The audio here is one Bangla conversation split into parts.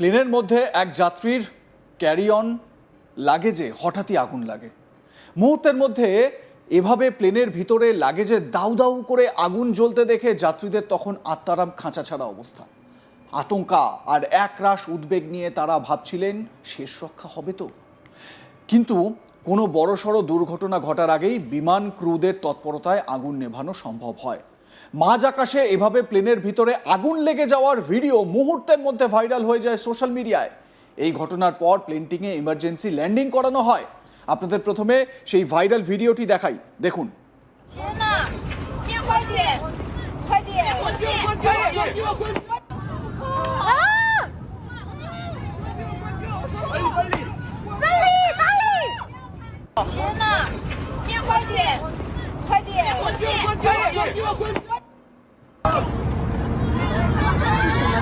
প্লেনের মধ্যে এক যাত্রীর ক্যারি অন লাগেজে হঠাৎই আগুন লাগে। মুহূর্তের মধ্যে এভাবে প্লেনের ভিতরে লাগেজে দাউ দাউ করে আগুন জ্বলতে দেখে যাত্রীদের তখন আত্মারাম খাঁচা ছাড়া অবস্থা। আতঙ্কা আর একরাশ উদ্বেগ নিয়ে তারা ভাবছিলেন, শেষ রক্ষা হবে তো? কিন্তু কোনো বড়সড় দুর্ঘটনা ঘটার আগেই বিমান ক্রুদের তৎপরতায় আগুন নেভানো সম্ভব হয়। মাঝ আকাশে এভাবে প্লেনের ভিতরে আগুন লেগে যাওয়ার ভিডিও মুহূর্তের মধ্যে ভাইরাল হয়ে যায় সোশ্যাল মিডিয়ায় এই ঘটনার পর প্লেনটিংয়ে ইমার্জেন্সি ল্যান্ডিং করানো হয় আপনাদের প্রথমে সেই ভাইরাল ভিডিওটি দেখাই দেখুন 天哪！面快些，快点！快救！快救！快救！快救！啊！快力！快力！哪里哪里！天哪！面快些，快点！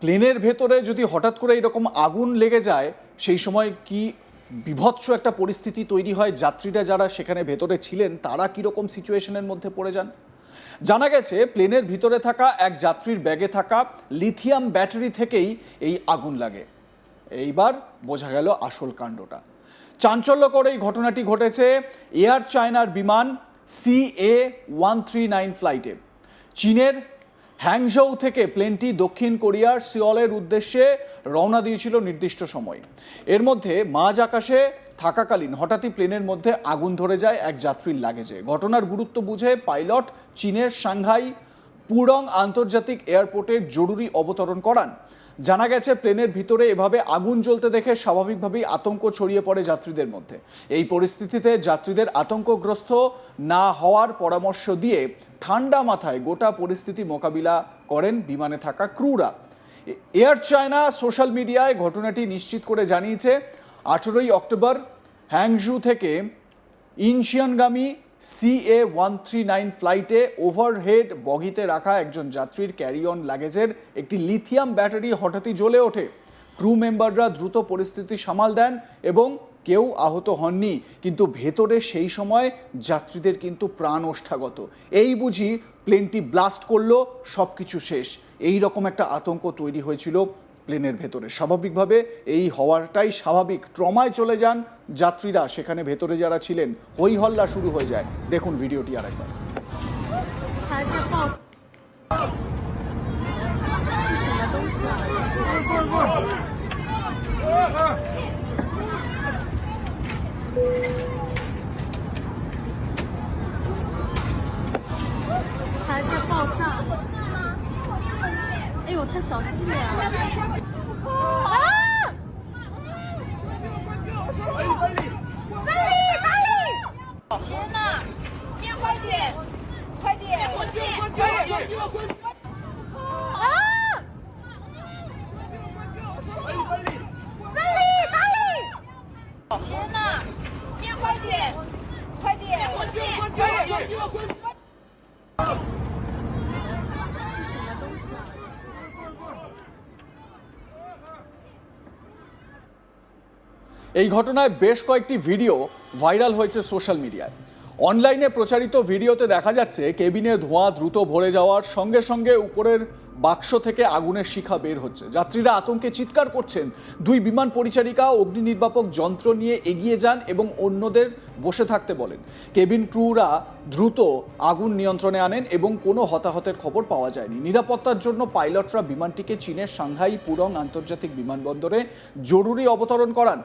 প্লেনের ভেতরে যদি হঠাৎ করে এরকম আগুন লেগে যায়, সেই সময় কি বিভৎস একটা পরিস্থিতি তৈরি হয়? যাত্রীরা যারা সেখানে ভেতরে ছিলেন, তারা কীরকম সিচুয়েশনের মধ্যে পড়ে যান? জানা গেছে, প্লেনের ভিতরে থাকা এক যাত্রীর ব্যাগে থাকা লিথিয়াম ব্যাটারি থেকেই এই আগুন লাগে। এইবার বোঝা গেল আসল কাণ্ডটা। চাঞ্চল্যকর এই ঘটনাটি ঘটেছে এয়ার চায়নার বিমান C A one three nine ফ্লাইটে। চীনের হ্যাংঝৌ থেকে প্লেনটি দক্ষিণ কোরিয়ার সিওলের উদ্দেশ্যে রওনা দিয়েছিল নির্দিষ্ট সময়। এর মধ্যে মাঝ আকাশে থাকাকালীন হঠাৎই প্লেনের মধ্যে আগুন ধরে যায় এক যাত্রীর লাগেজে। ঘটনার গুরুত্ব বুঝে পাইলট চীনের সাংহাই পুরং আন্তর্জাতিক এয়ারপোর্টে জরুরি অবতরণ করান। জানা গেছে, প্লেনের ভিতরে এভাবে আগুন জ্বলতে দেখে স্বাভাবিকভাবেই আতঙ্ক ছড়িয়ে পড়ে যাত্রীদের মধ্যে। এই পরিস্থিতিতে যাত্রীদের আতঙ্কগ্রস্ত না হওয়ার পরামর্শ দিয়ে ঠান্ডা মাথায় গোটা পরিস্থিতি মোকাবিলা করেন বিমানে থাকা ক্রুরা। এয়ার চায়না সোশ্যাল মিডিয়ায় ঘটনাটি নিশ্চিত করে জানিয়েছে, আঠেরোই অক্টোবর হ্যাংজু থেকে ইনশিয়ানগামী সিএ ওয়ান থ্রি নাইন ফ্লাইটে ওভারহেড বগিতে রাখা একজন যাত্রীর ক্যারি অন লাগেজের একটি লিথিয়াম ব্যাটারি হঠাৎই জ্বলে ওঠে। ক্রু মেম্বাররা দ্রুত পরিস্থিতি সামাল দেন এবং কেউ আহত হননি, কিন্তু ভেতরে সেই সময় যাত্রীদের কিন্তু প্রাণ ওষ্ঠাগত। এই বুঝি প্লেনটি ব্লাস্ট করল সব কিছু শেষ। এই রকম একটা আতঙ্ক তৈরি হয়েছিল প্লেনের ভেতরে। স্বাভাবিকভাবে এই হওয়াটাই স্বাভাবিক। ট্রমায় চলে যান যাত্রীরা, সেখানে ভেতরে যারা ছিলেন হই হল্লা শুরু হয়ে যায়। দেখুন ভিডিওটি আরেকবার। 太小心了！啊！啊！快救！快救！阿里阿里！天哪！棉花姐，快递！棉花姐，快递！啊！阿里阿里！天哪！棉花姐，快递！棉花姐，快！এই ঘটনায় বেশ কয়েকটি ভিডিও ভাইরাল হয়েছে সোশ্যাল মিডিয়ায়। অনলাইনে প্রচারিত ভিডিওতে দেখা যাচ্ছে কেবিনে ধোঁয়া দ্রুত ভরে যাওয়ার সঙ্গে সঙ্গে উপরের বাক্স থেকে আগুনের শিখা বের হচ্ছে। যাত্রীরা আতঙ্কে চিৎকার করছেন। দুই বিমান পরিচারিকা, অগ্নি নির্বাপক যন্ত্র নিয়ে এগিয়ে যান এবং অন্যদের বসে থাকতে বলেন। কেবিন ক্রুরা দ্রুত আগুন নিয়ন্ত্রণে আনেন এবং কোনো হতাহতের খবর পাওয়া যায়নি। নিরাপত্তার জন্য পাইলটরা বিমানটিকে চীনের সাংহাই পুরং আন্তর্জাতিক বিমানবন্দরে জরুরি অবতরণ করান।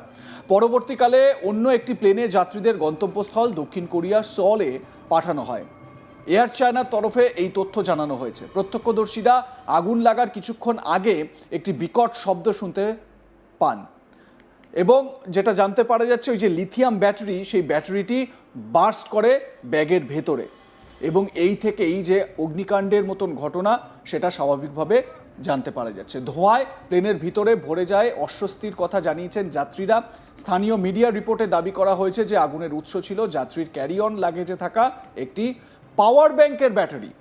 পরবর্তীকালে অন্য একটি প্লেনে যাত্রীদের গন্তব্যস্থল দক্ষিণ কোরিয়ার সলে পাঠানো হয়। এয়ার চায়নার তরফে এই তথ্য জানানো হয়েছে। প্রত্যক্ষদর্শীরা আগুন লাগার কিছুক্ষণ আগে একটি বিকট শব্দ শুনতে পান এবং যেটা জানতে পারা যাচ্ছে, ওই যে লিথিয়াম ব্যাটারি, সেই ব্যাটারিটি বার্স্ট করে ব্যাগের ভেতরে এবং এই থেকেই যে অগ্নিকাণ্ডের মতন ঘটনা, সেটা স্বাভাবিকভাবে জানতে পারা যাচ্ছে। ধোঁয়ায় প্লেনের ভিতরে ভরে যায় অস্বস্তির কথা জানিয়েছেন যাত্রীরা। স্থানীয় মিডিয়া রিপোর্টে দাবি করা হয়েছে যে, আগুনের উৎস ছিল যাত্রীর ক্যারি অন লাগেজে থাকা একটি পাওয়ার ব্যাংকের ব্যাটারি।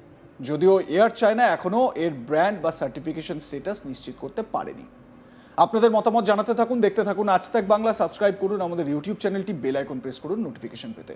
যদিও এয়ার চায়না এখনও এর ব্র্যান্ড বা সার্টিফিকেশন স্টেটাস নিশ্চিত করতে পারেনি। আপনাদের মতামত জানাতে থাকুন, দেখতে থাকুন, আজ তাক বাংলা সাবস্ক্রাইব করুন আমাদের ইউটিউব চ্যানেলটি, বেল আইকন প্রেস করুন নোটিফিকেশন পেতে।